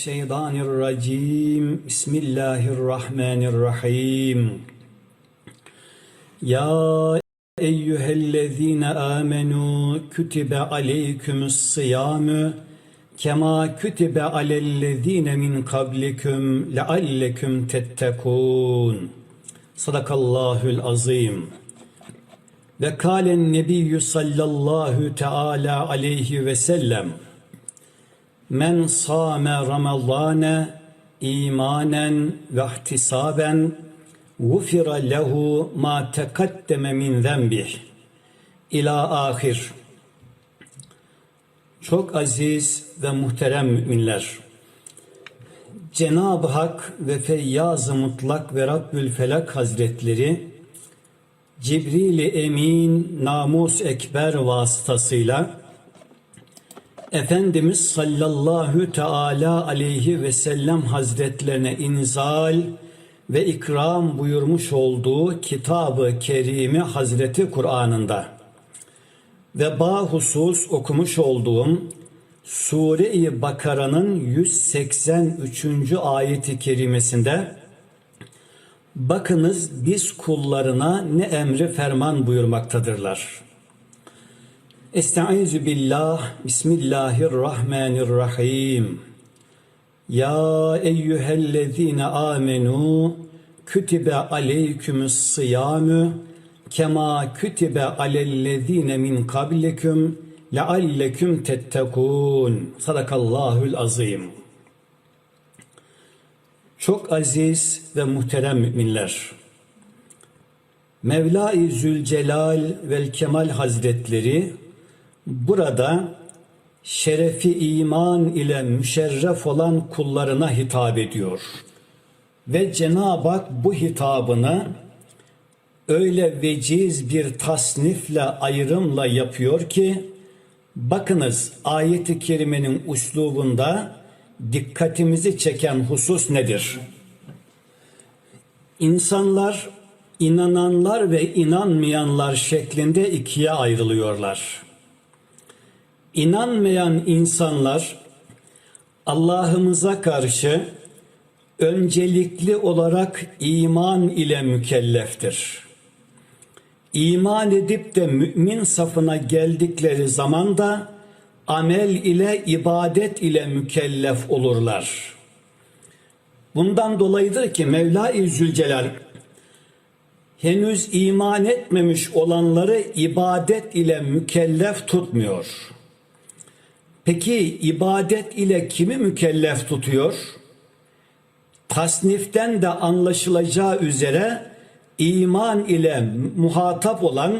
الشيطان الرجيم بسم الله الرحمن الرحيم يا أيها الذين آمنوا كتب عليكم الصيام كما كتب على الذين من قبلكم لعلكم تتقون صدق الله العظيم وقال النبي صلى الله تعالى عليه وسلم Men sâme Ramazâne imanen ve ihtisaben gufira lehu ma tekaddeme min zenbih ila ahir. Çok aziz ve muhterem müminler. Cenab-ı Hak ve Feyyaz-ı Mutlak ve Rabbül Felak Hazretleri Cibril-i Emin Namus Ekber vasıtasıyla Efendimiz sallallahu teala aleyhi ve sellem hazretlerine inzal ve ikram buyurmuş olduğu kitabı kerimi Hazreti Kur'an'ında ve bahusus okumuş olduğum Sure-i Bakara'nın 183. ayeti kerimesinde bakınız biz kullarına ne emri ferman buyurmaktadırlar. Estaizu billah, Bismillahirrahmanirrahim. Ya eyyühellezine amenu, kütibe aleykümüs sıyamü, kema kütibe alellezine min kablikum, lealleküm tettekûn. Sadakallahül azim. Çok aziz ve muhterem müminler. Mevla-i Zülcelal vel Kemal Hazretleri burada şerefi iman ile müşerref olan kullarına hitap ediyor. Ve Cenab-ı Hak bu hitabını öyle veciz bir tasnifle ayrımla yapıyor ki bakınız ayeti kerimenin uslubunda dikkatimizi çeken husus nedir? İnsanlar inananlar ve inanmayanlar şeklinde ikiye ayrılıyorlar. İnanmayan insanlar Allah'ımıza karşı öncelikli olarak iman ile mükelleftir. İman edip de mümin safına geldikleri zaman da amel ile ibadet ile mükellef olurlar. Bundan dolayıdır ki Mevla-i henüz iman etmemiş olanları ibadet ile mükellef tutmuyor. Peki ibadet ile kimi mükellef tutuyor? Tasniften de anlaşılacağı üzere iman ile muhatap olan,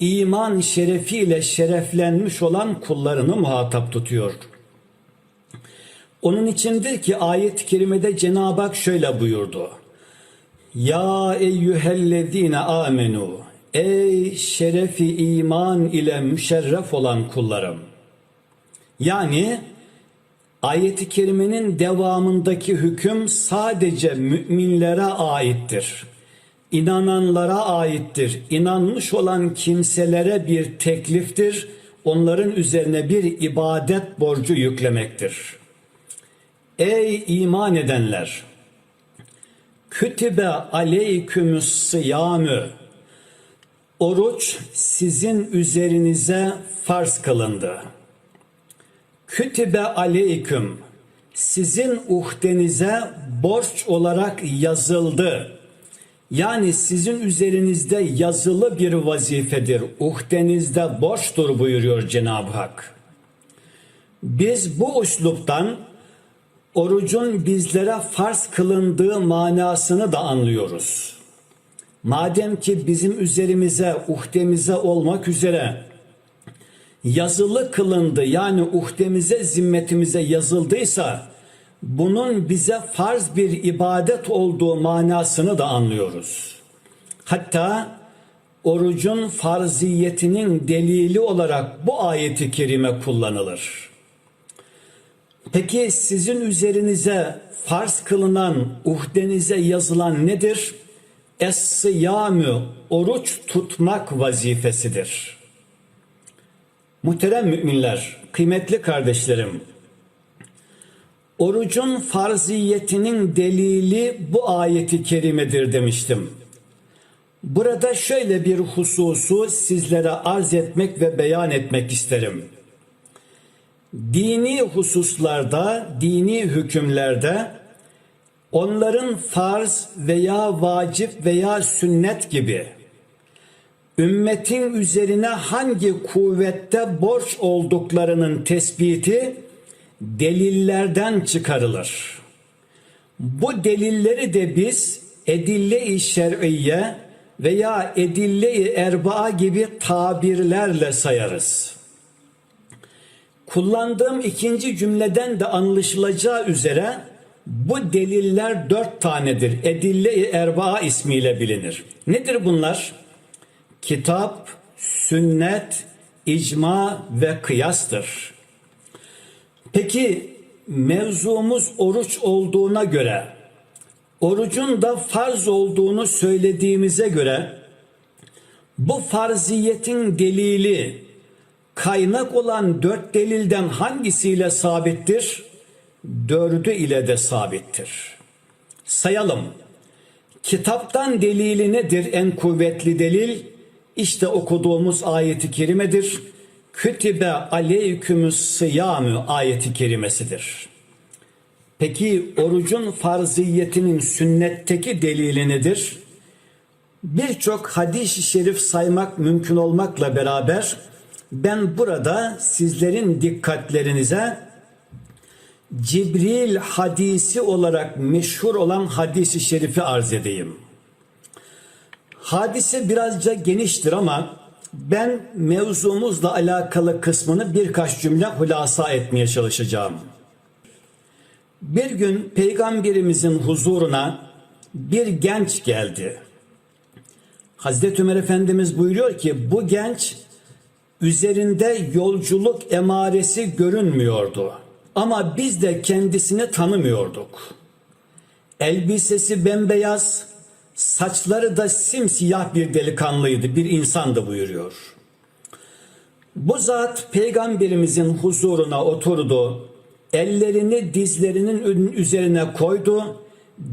iman şerefiyle şereflenmiş olan kullarını muhatap tutuyor. Onun içindir ki ayet-i kerimede Cenab-ı Hak şöyle buyurdu. Ya eyyühellezine amenu Ey şerefi iman ile müşerref olan kullarım. Yani ayeti kerimenin devamındaki hüküm sadece müminlere aittir. İnananlara aittir. İnanmış olan kimselere bir tekliftir. Onların üzerine bir ibadet borcu yüklemektir. Ey iman edenler! Kütübe aleykümüs sıyamü Oruç sizin üzerinize farz kılındı. Kütübe aleyküm sizin uhdenize borç olarak yazıldı. Yani sizin üzerinizde yazılı bir vazifedir. Uhdenizde borçtur buyuruyor Cenab-ı Hak. Biz bu usluptan orucun bizlere farz kılındığı manasını da anlıyoruz. Madem ki bizim üzerimize, uhdemize olmak üzere yazılı kılındı yani uhdemize, zimmetimize yazıldıysa bunun bize farz bir ibadet olduğu manasını da anlıyoruz. Hatta orucun farziyetinin delili olarak bu ayeti kerime kullanılır. Peki sizin üzerinize farz kılınan, uhdenize yazılan nedir? Es-sıyamü, oruç tutmak vazifesidir. Muhterem müminler, kıymetli kardeşlerim, Orucun farziyetinin delili bu ayeti kerimedir demiştim. Burada şöyle bir hususu sizlere arz etmek ve beyan etmek isterim. Dini hususlarda, dini hükümlerde onların farz veya vacip veya sünnet gibi ümmetin üzerine hangi kuvvette borç olduklarının tespiti delillerden çıkarılır. Bu delilleri de biz edille-i şer'iyye veya edille-i erbaa gibi tabirlerle sayarız. Kullandığım ikinci cümleden de anlaşılacağı üzere bu deliller dört tanedir. Edille-i erbaa ismiyle bilinir. Nedir bunlar? Kitap, sünnet, icma ve kıyastır. Peki mevzumuz oruç olduğuna göre, orucun da farz olduğunu söylediğimize göre, bu farziyetin delili kaynak olan dört delilden hangisiyle sabittir? Dördü ile de sabittir. Sayalım. Kitaptan delili nedir en kuvvetli delil? İşte okuduğumuz ayeti kerimedir. Kütibe aleykümüs sıyamü ayeti kerimesidir. Peki orucun farziyetinin sünnetteki delili nedir? Birçok hadis-i şerif saymak mümkün olmakla beraber ben burada sizlerin dikkatlerinize Cibril hadisi olarak meşhur olan hadisi şerifi arz edeyim. Hadise birazca geniştir ama ben mevzumuzla alakalı kısmını birkaç cümle hulasa etmeye çalışacağım. Bir gün peygamberimizin huzuruna bir genç geldi. Hazreti Ömer Efendimiz buyuruyor ki bu genç üzerinde yolculuk emaresi görünmüyordu. Ama biz de kendisini tanımıyorduk. Elbisesi bembeyaz, saçları da simsiyah bir delikanlıydı, bir insandı buyuruyor. Bu zat peygamberimizin huzuruna oturdu, ellerini dizlerinin üzerine koydu,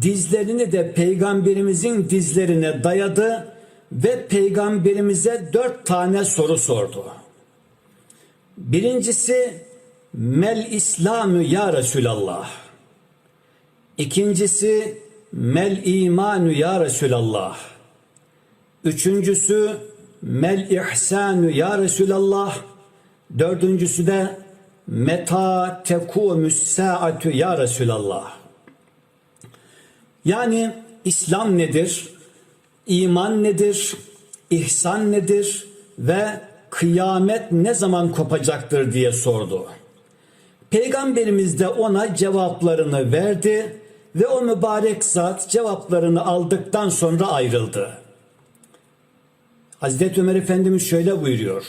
dizlerini de peygamberimizin dizlerine dayadı ve peygamberimize dört tane soru sordu. Birincisi Mel İslamü ya Resulallah. İkincisi Mel imanü ya Resulallah. Üçüncüsü Mel ihsanü ya Resulallah. Dördüncüsü de Meta tekumüs saatü ya Resulallah. Yani İslam nedir? İman nedir? İhsan nedir? Ve kıyamet ne zaman kopacaktır diye sordu. Peygamberimiz de ona cevaplarını verdi ve o mübarek zat cevaplarını aldıktan sonra ayrıldı. Hazreti Ömer Efendimiz şöyle buyuruyor.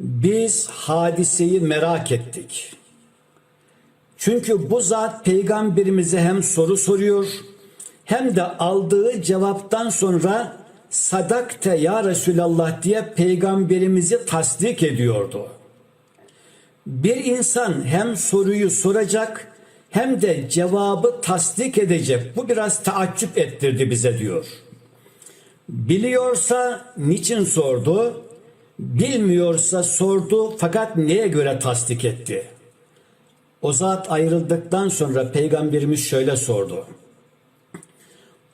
Biz hadiseyi merak ettik. Çünkü bu zat peygamberimize hem soru soruyor hem de aldığı cevaptan sonra sadakte ya Resulallah diye peygamberimizi tasdik ediyordu. Bir insan hem soruyu soracak hem de cevabı tasdik edecek. Bu biraz taaccüp ettirdi bize diyor. Biliyorsa niçin sordu? Bilmiyorsa sordu fakat neye göre tasdik etti? O zat ayrıldıktan sonra peygamberimiz şöyle sordu.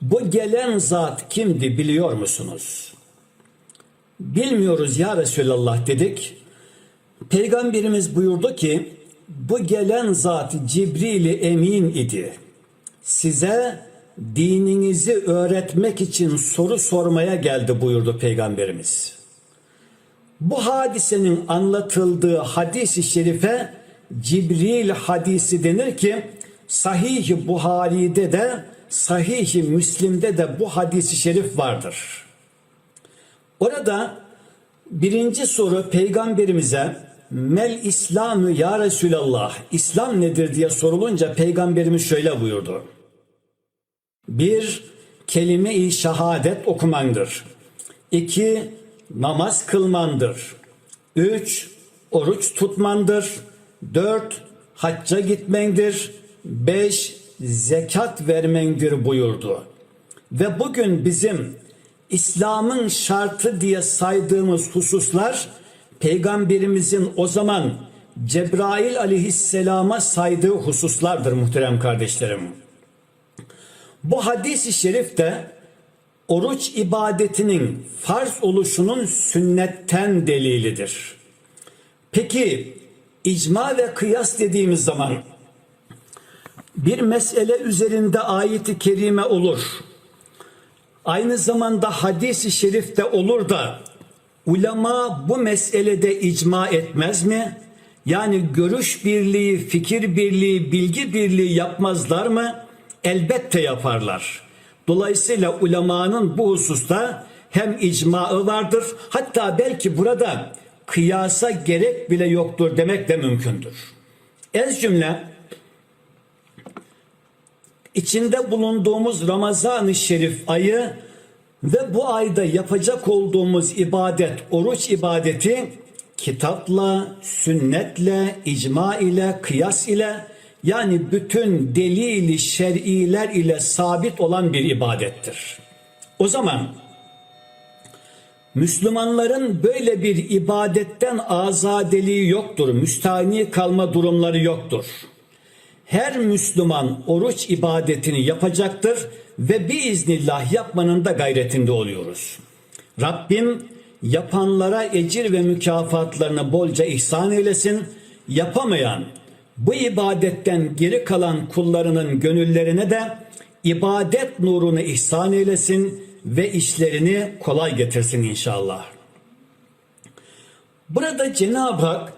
Bu gelen zat kimdi biliyor musunuz? Bilmiyoruz ya Resulallah dedik. Peygamberimiz buyurdu ki bu gelen zat Cibril-i Emin idi. Size dininizi öğretmek için soru sormaya geldi buyurdu Peygamberimiz. Bu hadisenin anlatıldığı hadis-i şerife Cibril hadisi denir ki Sahih-i Buhari'de de Sahih-i Müslim'de de bu hadisi şerif vardır. Orada birinci soru peygamberimize Mel İslamü ya Resulallah İslam nedir diye sorulunca peygamberimiz şöyle buyurdu. Bir, kelime-i şehadet okumandır. İki, namaz kılmandır. Üç, oruç tutmandır. Dört, hacca gitmendir. beş zekat vermendir buyurdu. Ve bugün bizim İslam'ın şartı diye saydığımız hususlar peygamberimizin o zaman Cebrail aleyhisselama saydığı hususlardır muhterem kardeşlerim. Bu hadis-i şerif de oruç ibadetinin farz oluşunun sünnetten delilidir. Peki icma ve kıyas dediğimiz zaman bir mesele üzerinde ayeti kerime olur. Aynı zamanda hadis-i şerifte olur da ulema bu meselede icma etmez mi? Yani görüş birliği, fikir birliği, bilgi birliği yapmazlar mı? Elbette yaparlar. Dolayısıyla ulemanın bu hususta hem icmaı vardır hatta belki burada kıyasa gerek bile yoktur demek de mümkündür. Ez cümle içinde bulunduğumuz Ramazan-ı Şerif ayı ve bu ayda yapacak olduğumuz ibadet, oruç ibadeti kitapla, sünnetle, icma ile, kıyas ile yani bütün delili şer'iler ile sabit olan bir ibadettir. O zaman Müslümanların böyle bir ibadetten azadeliği yoktur. Müstahni kalma durumları yoktur. Her Müslüman oruç ibadetini yapacaktır ve biiznillah yapmanın da gayretinde oluyoruz. Rabbim yapanlara ecir ve mükafatlarını bolca ihsan eylesin. Yapamayan bu ibadetten geri kalan kullarının gönüllerine de ibadet nurunu ihsan eylesin ve işlerini kolay getirsin inşallah. Burada Cenab-ı Hak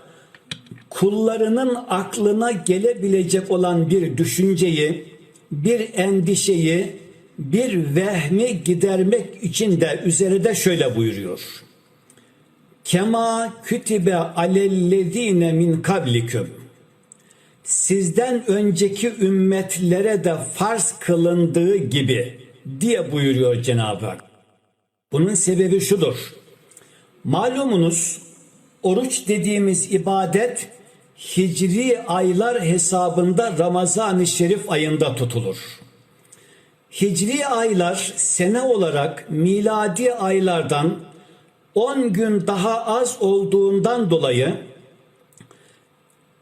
kullarının aklına gelebilecek olan bir düşünceyi, bir endişeyi, bir vehmi gidermek için de üzerinde şöyle buyuruyor. Kema kütibe alellezine min kablikum. Sizden önceki ümmetlere de farz kılındığı gibi diye buyuruyor Cenab-ı Hak. Bunun sebebi şudur. Malumunuz oruç dediğimiz ibadet hicri aylar hesabında Ramazan-ı Şerif ayında tutulur. Hicri aylar sene olarak miladi aylardan 10 gün daha az olduğundan dolayı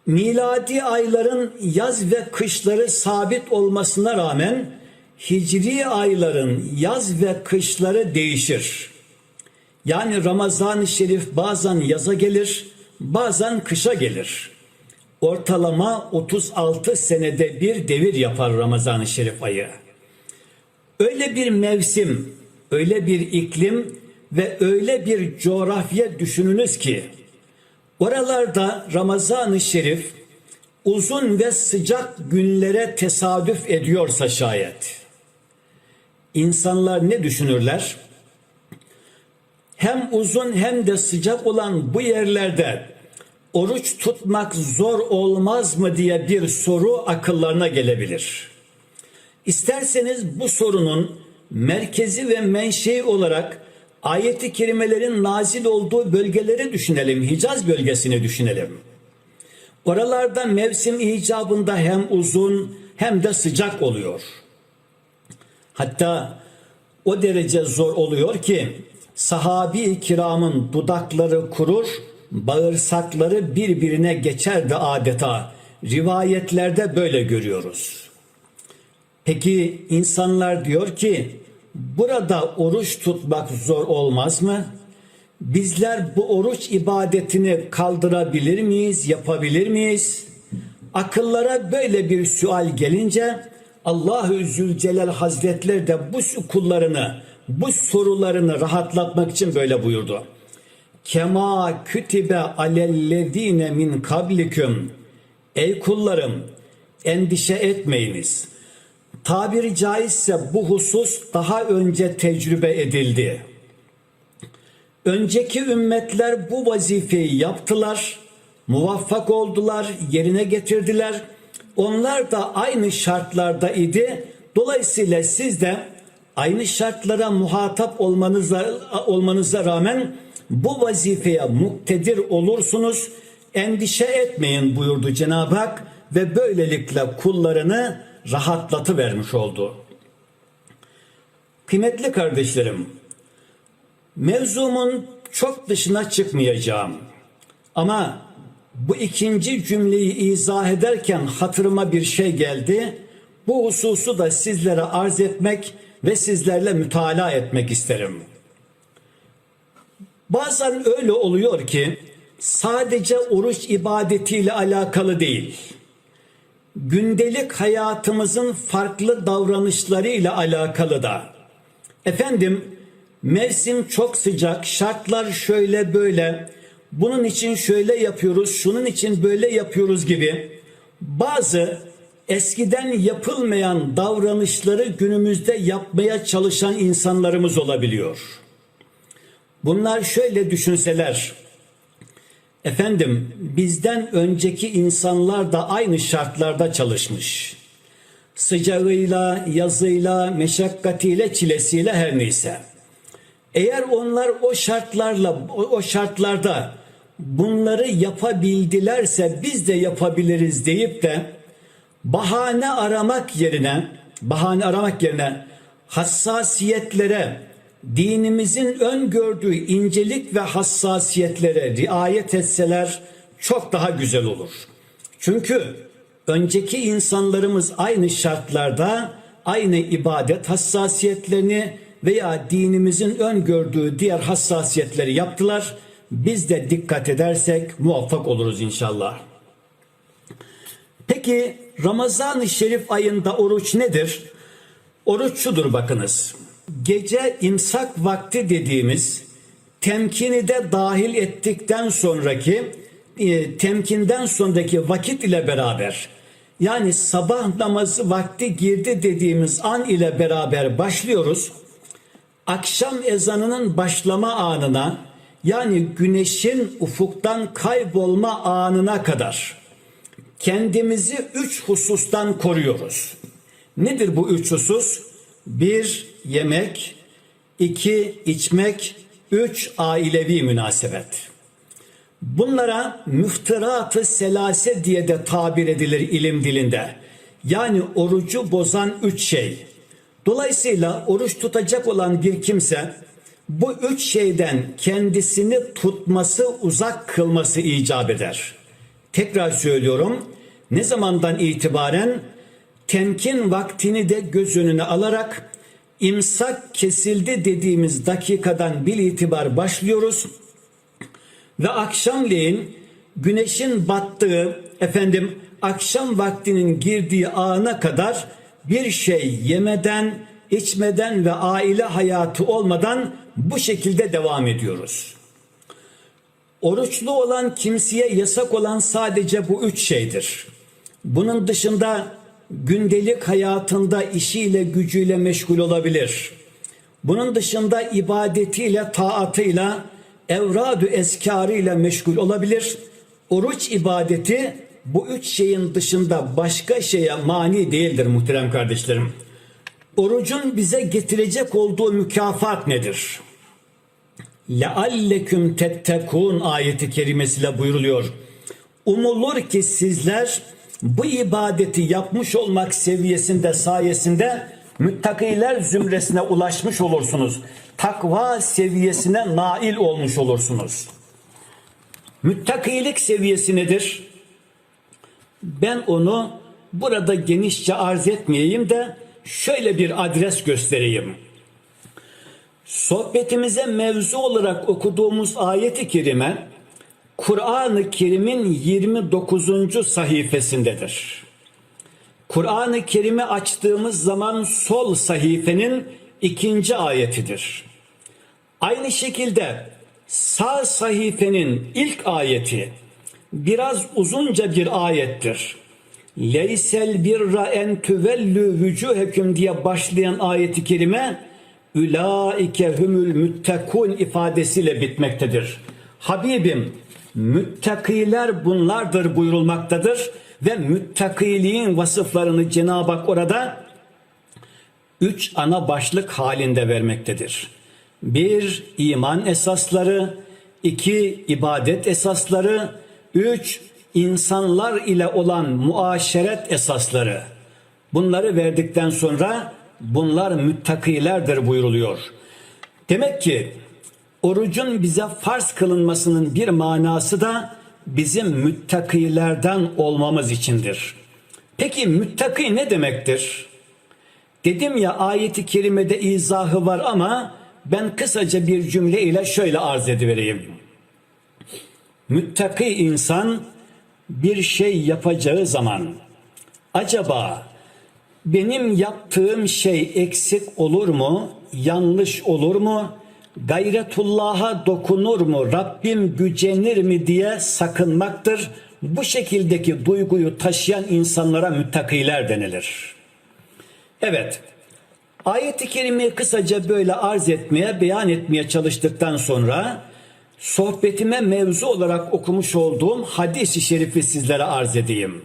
miladi ayların yaz ve kışları sabit olmasına rağmen hicri ayların yaz ve kışları değişir. Yani Ramazan-ı Şerif bazen yaza gelir, bazen kışa gelir. Ortalama 36 senede bir devir yapar Ramazan-ı Şerif ayı. Öyle bir mevsim, öyle bir iklim ve öyle bir coğrafya düşününüz ki oralarda Ramazan-ı Şerif uzun ve sıcak günlere tesadüf ediyorsa şayet insanlar ne düşünürler? Hem uzun hem de sıcak olan bu yerlerde oruç tutmak zor olmaz mı diye bir soru akıllarına gelebilir. İsterseniz bu sorunun merkezi ve menşei olarak ayeti kerimelerin nazil olduğu bölgeleri düşünelim. Hicaz bölgesini düşünelim. Oralarda mevsim icabında hem uzun hem de sıcak oluyor. Hatta o derece zor oluyor ki sahabi kiramın dudakları kurur, bağırsakları birbirine geçerdi adeta. Rivayetlerde böyle görüyoruz. Peki insanlar diyor ki burada oruç tutmak zor olmaz mı? Bizler bu oruç ibadetini kaldırabilir miyiz, yapabilir miyiz? Akıllara böyle bir sual gelince Allahü Zülcelal Hazretleri de bu kullarını, bu sorularını rahatlatmak için böyle buyurdu. Kema kütibe alellezine min kablikum. Ey kullarım endişe etmeyiniz. Tabiri caizse bu husus daha önce tecrübe edildi. Önceki ümmetler bu vazifeyi yaptılar, muvaffak oldular, yerine getirdiler. Onlar da aynı şartlarda idi. Dolayısıyla siz de aynı şartlara muhatap olmanıza, olmanıza rağmen bu vazifeye muktedir olursunuz. Endişe etmeyin buyurdu Cenab-ı Hak ve böylelikle kullarını rahatlatıvermiş oldu. Kıymetli kardeşlerim, mevzumun çok dışına çıkmayacağım. Ama bu ikinci cümleyi izah ederken hatırıma bir şey geldi. Bu hususu da sizlere arz etmek ve sizlerle mütalaa etmek isterim. Bazen öyle oluyor ki sadece oruç ibadetiyle alakalı değil. Gündelik hayatımızın farklı davranışlarıyla alakalı da. Efendim mevsim çok sıcak, şartlar şöyle böyle, bunun için şöyle yapıyoruz, şunun için böyle yapıyoruz gibi bazı eskiden yapılmayan davranışları günümüzde yapmaya çalışan insanlarımız olabiliyor. Bunlar şöyle düşünseler. Efendim bizden önceki insanlar da aynı şartlarda çalışmış. Sıcağıyla, yazıyla, meşakkatiyle, çilesiyle her neyse. Eğer onlar o şartlarla o, şartlarda bunları yapabildilerse biz de yapabiliriz deyip de bahane aramak yerine bahane aramak yerine hassasiyetlere dinimizin öngördüğü incelik ve hassasiyetlere riayet etseler çok daha güzel olur. Çünkü önceki insanlarımız aynı şartlarda aynı ibadet hassasiyetlerini veya dinimizin öngördüğü diğer hassasiyetleri yaptılar. Biz de dikkat edersek muvaffak oluruz inşallah. Peki Ramazan-ı Şerif ayında oruç nedir? Oruç şudur bakınız. Gece imsak vakti dediğimiz temkini de dahil ettikten sonraki e, temkinden sonraki vakit ile beraber yani sabah namazı vakti girdi dediğimiz an ile beraber başlıyoruz. Akşam ezanının başlama anına yani güneşin ufuktan kaybolma anına kadar kendimizi üç husustan koruyoruz. Nedir bu üç husus? Bir, yemek. iki içmek. Üç, ailevi münasebet. Bunlara müftıratı selase diye de tabir edilir ilim dilinde. Yani orucu bozan üç şey. Dolayısıyla oruç tutacak olan bir kimse bu üç şeyden kendisini tutması, uzak kılması icap eder. Tekrar söylüyorum. Ne zamandan itibaren temkin vaktini de göz önüne alarak imsak kesildi dediğimiz dakikadan bir itibar başlıyoruz ve akşamleyin güneşin battığı efendim akşam vaktinin girdiği ana kadar bir şey yemeden, içmeden ve aile hayatı olmadan bu şekilde devam ediyoruz. Oruçlu olan kimseye yasak olan sadece bu üç şeydir. Bunun dışında gündelik hayatında işiyle gücüyle meşgul olabilir. Bunun dışında ibadetiyle, taatıyla, evradu eskarıyla meşgul olabilir. Oruç ibadeti bu üç şeyin dışında başka şeye mani değildir muhterem kardeşlerim. Orucun bize getirecek olduğu mükafat nedir? Lealleküm tettekun ayeti kerimesiyle buyuruluyor. Umulur ki sizler bu ibadeti yapmış olmak seviyesinde sayesinde müttakiler zümresine ulaşmış olursunuz. Takva seviyesine nail olmuş olursunuz. Müttakilik seviyesi nedir? Ben onu burada genişçe arz etmeyeyim de şöyle bir adres göstereyim. Sohbetimize mevzu olarak okuduğumuz ayeti kerime Kur'an-ı Kerim'in 29. sayfasındadır. Kur'an-ı Kerim'i açtığımız zaman sol sayfenin ikinci ayetidir. Aynı şekilde sağ sayfenin ilk ayeti biraz uzunca bir ayettir. Leysel birra en tüvellü vücuhekum diye başlayan ayeti kerime Ülaike humul müttekun ifadesiyle bitmektedir. Habibim müttakiler bunlardır buyurulmaktadır ve müttakiliğin vasıflarını Cenab-ı Hak orada üç ana başlık halinde vermektedir. Bir, iman esasları, iki, ibadet esasları, üç, insanlar ile olan muaşeret esasları. Bunları verdikten sonra bunlar müttakilerdir buyuruluyor. Demek ki orucun bize farz kılınmasının bir manası da bizim müttakilerden olmamız içindir. Peki müttaki ne demektir? Dedim ya ayeti kerimede izahı var ama ben kısaca bir cümle ile şöyle arz edivereyim. Müttaki insan bir şey yapacağı zaman acaba benim yaptığım şey eksik olur mu? Yanlış olur mu? Gayretullah'a dokunur mu? Rabbim gücenir mi diye sakınmaktır. Bu şekildeki duyguyu taşıyan insanlara müttakiler denilir. Evet, ayet-i kerimeyi kısaca böyle arz etmeye, beyan etmeye çalıştıktan sonra sohbetime mevzu olarak okumuş olduğum hadis-i şerifi sizlere arz edeyim.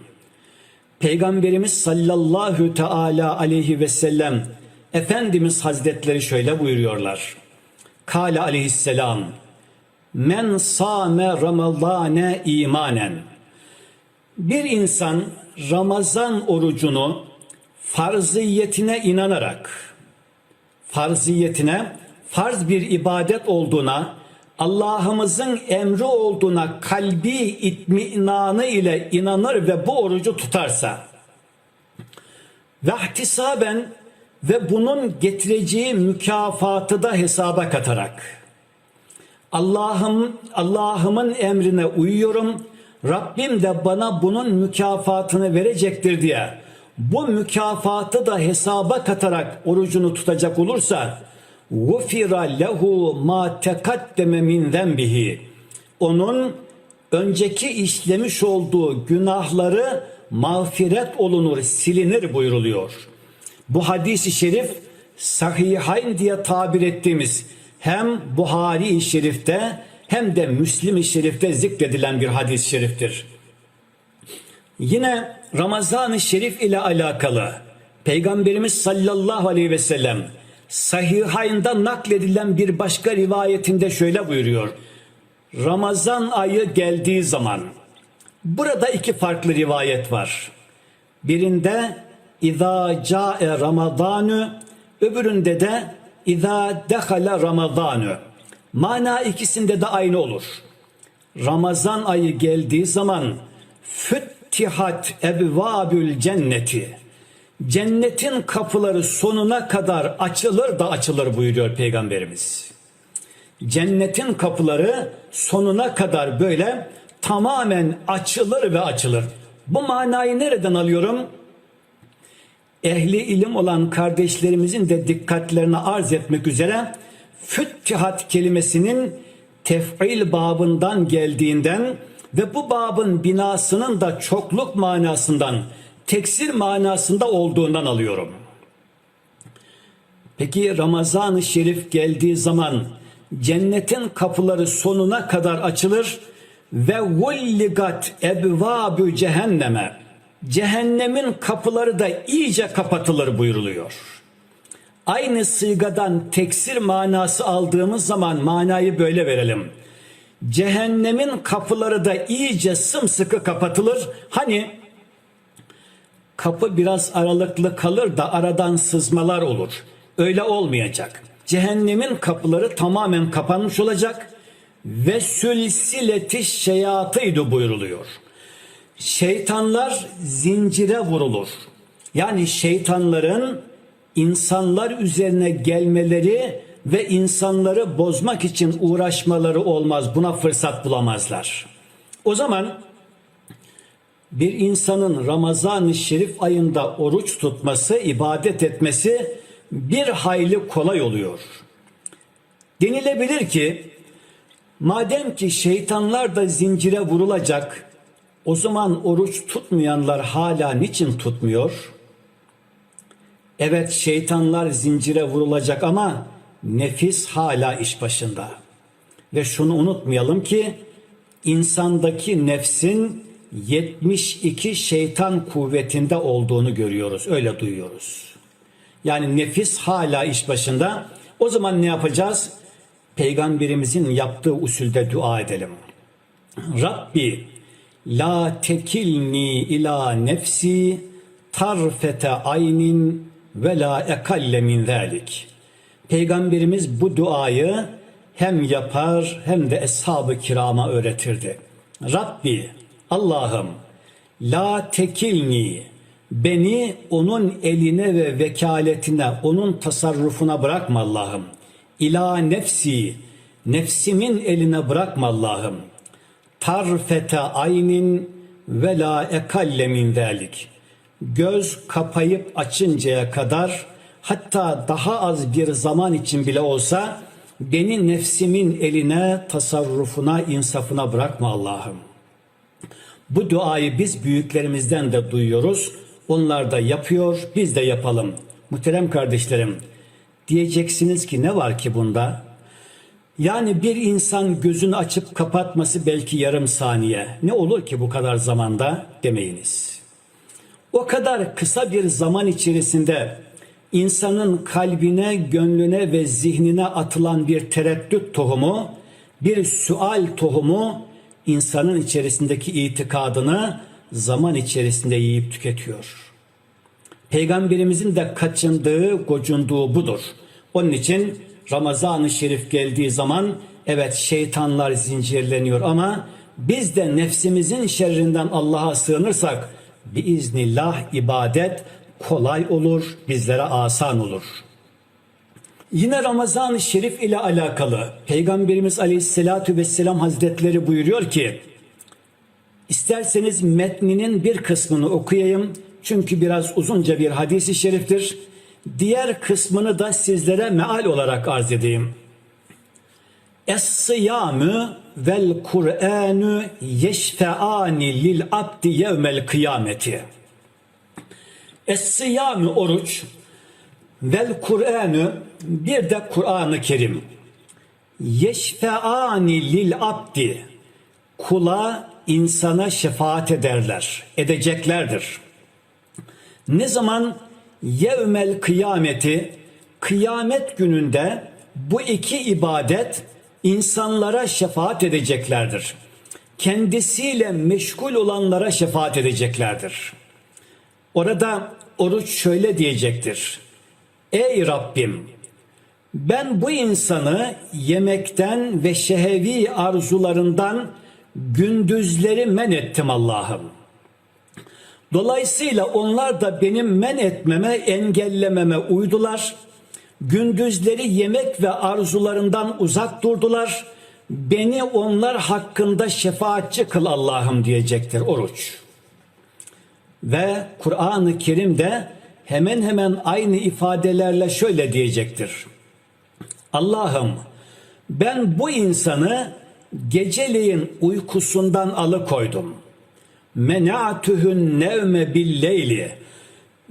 Peygamberimiz sallallahu teala aleyhi ve sellem Efendimiz Hazretleri şöyle buyuruyorlar. Kale aleyhisselam Men same ramadane imanen Bir insan Ramazan orucunu farziyetine inanarak farziyetine farz bir ibadet olduğuna Allah'ımızın emri olduğuna kalbi itminanı ile inanır ve bu orucu tutarsa ve ihtisaben ve bunun getireceği mükafatı da hesaba katarak Allah'ım Allah'ımın emrine uyuyorum. Rabbim de bana bunun mükafatını verecektir diye bu mükafatı da hesaba katarak orucunu tutacak olursa gufira lehu ma tekaddeme min zenbihi onun önceki işlemiş olduğu günahları mağfiret olunur, silinir buyuruluyor. Bu hadisi şerif sahihayn diye tabir ettiğimiz hem Buhari-i Şerif'te hem de Müslim-i Şerif'te zikredilen bir hadis-i şeriftir. Yine Ramazan-ı Şerif ile alakalı Peygamberimiz sallallahu aleyhi ve sellem Sahihayn'da nakledilen bir başka rivayetinde şöyle buyuruyor. Ramazan ayı geldiği zaman burada iki farklı rivayet var. Birinde İza ca'e Ramazanü öbüründe de İza dehale Ramazanü. Mana ikisinde de aynı olur. Ramazan ayı geldiği zaman füttihat ebvabül cenneti cennetin kapıları sonuna kadar açılır da açılır buyuruyor peygamberimiz. Cennetin kapıları sonuna kadar böyle tamamen açılır ve açılır. Bu manayı nereden alıyorum? Ehli ilim olan kardeşlerimizin de dikkatlerine arz etmek üzere füttihat kelimesinin tef'il babından geldiğinden ve bu babın binasının da çokluk manasından teksir manasında olduğundan alıyorum. Peki Ramazan-ı Şerif geldiği zaman cennetin kapıları sonuna kadar açılır ve vulligat ebvabü cehenneme cehennemin kapıları da iyice kapatılır buyuruluyor. Aynı sıygadan teksir manası aldığımız zaman manayı böyle verelim. Cehennemin kapıları da iyice sımsıkı kapatılır. Hani kapı biraz aralıklı kalır da aradan sızmalar olur. Öyle olmayacak. Cehennemin kapıları tamamen kapanmış olacak ve sülsileti şeyatıydı buyuruluyor. Şeytanlar zincire vurulur. Yani şeytanların insanlar üzerine gelmeleri ve insanları bozmak için uğraşmaları olmaz. Buna fırsat bulamazlar. O zaman bir insanın Ramazan-ı Şerif ayında oruç tutması, ibadet etmesi bir hayli kolay oluyor. Denilebilir ki madem ki şeytanlar da zincire vurulacak, o zaman oruç tutmayanlar hala niçin tutmuyor? Evet şeytanlar zincire vurulacak ama nefis hala iş başında. Ve şunu unutmayalım ki insandaki nefsin 72 şeytan kuvvetinde olduğunu görüyoruz. Öyle duyuyoruz. Yani nefis hala iş başında. O zaman ne yapacağız? Peygamberimizin yaptığı usulde dua edelim. Rabbi La tekilni ila nefsi tarfete aynin ve la ekalle min zalik. Peygamberimiz bu duayı hem yapar hem de eshab-ı kirama öğretirdi. Rabbi, Allah'ım, la tekilni, beni onun eline ve vekaletine, onun tasarrufuna bırakma Allah'ım. İla nefsi, nefsimin eline bırakma Allah'ım. Tarfete aynin ve la ekalle min zalik. Göz kapayıp açıncaya kadar hatta daha az bir zaman için bile olsa beni nefsimin eline, tasarrufuna, insafına bırakma Allah'ım. Bu duayı biz büyüklerimizden de duyuyoruz. Onlar da yapıyor, biz de yapalım. Muhterem kardeşlerim, diyeceksiniz ki ne var ki bunda? Yani bir insan gözünü açıp kapatması belki yarım saniye. Ne olur ki bu kadar zamanda demeyiniz. O kadar kısa bir zaman içerisinde insanın kalbine, gönlüne ve zihnine atılan bir tereddüt tohumu, bir sual tohumu insanın içerisindeki itikadını zaman içerisinde yiyip tüketiyor. Peygamberimizin de kaçındığı, gocunduğu budur. Onun için Ramazan-ı Şerif geldiği zaman evet şeytanlar zincirleniyor ama biz de nefsimizin şerrinden Allah'a sığınırsak biiznillah ibadet kolay olur, bizlere asan olur. Yine Ramazan-ı Şerif ile alakalı Peygamberimiz Aleyhisselatü Vesselam Hazretleri buyuruyor ki İsterseniz metninin bir kısmını okuyayım çünkü biraz uzunca bir hadisi şeriftir. Diğer kısmını da sizlere meal olarak arz edeyim. Es-siyamü vel Kur'anü yeşfeani lil abdi yevmel kıyameti. Es-siyamü oruç vel Kur'anü bir de Kur'an-ı Kerim. Yeşfeani lil abdi kula insana şefaat ederler, edeceklerdir. Ne zaman yevmel kıyameti kıyamet gününde bu iki ibadet insanlara şefaat edeceklerdir. Kendisiyle meşgul olanlara şefaat edeceklerdir. Orada oruç şöyle diyecektir. Ey Rabbim ben bu insanı yemekten ve şehevi arzularından gündüzleri men ettim Allah'ım. Dolayısıyla onlar da benim men etmeme, engellememe uydular. Gündüzleri yemek ve arzularından uzak durdular. Beni onlar hakkında şefaatçi kıl Allah'ım diyecektir oruç. Ve Kur'an-ı Kerim'de hemen hemen aynı ifadelerle şöyle diyecektir. Allah'ım ben bu insanı geceleyin uykusundan alıkoydum. Mena'tühün nevme billeyli.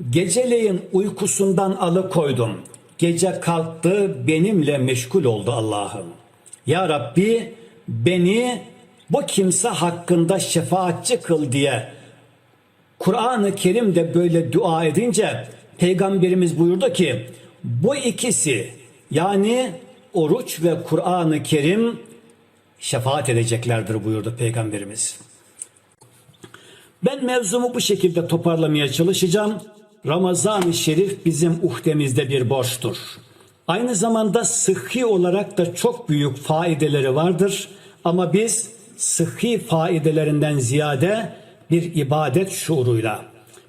Geceleyin uykusundan alıkoydum. Gece kalktı benimle meşgul oldu Allah'ım. Ya Rabbi beni bu kimse hakkında şefaatçi kıl diye Kur'an-ı Kerim'de böyle dua edince Peygamberimiz buyurdu ki bu ikisi yani oruç ve Kur'an-ı Kerim şefaat edeceklerdir buyurdu Peygamberimiz. Ben mevzumu bu şekilde toparlamaya çalışacağım. Ramazan-ı Şerif bizim uhdemizde bir borçtur. Aynı zamanda sıhhi olarak da çok büyük faydeleri vardır. Ama biz sıhhi faydelerinden ziyade bir ibadet şuuruyla,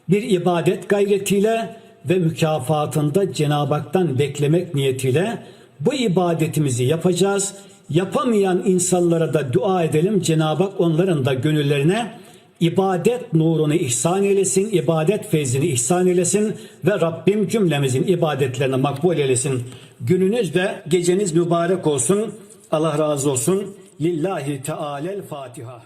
bir ibadet gayretiyle ve mükafatında Cenab-ı Hak'tan beklemek niyetiyle bu ibadetimizi yapacağız. Yapamayan insanlara da dua edelim. Cenab-ı Hak onların da gönüllerine ibadet nurunu ihsan eylesin, ibadet feyzini ihsan eylesin ve Rabbim cümlemizin ibadetlerini makbul eylesin. Gününüz ve geceniz mübarek olsun. Allah razı olsun. Lillahi Teala'l Fatiha.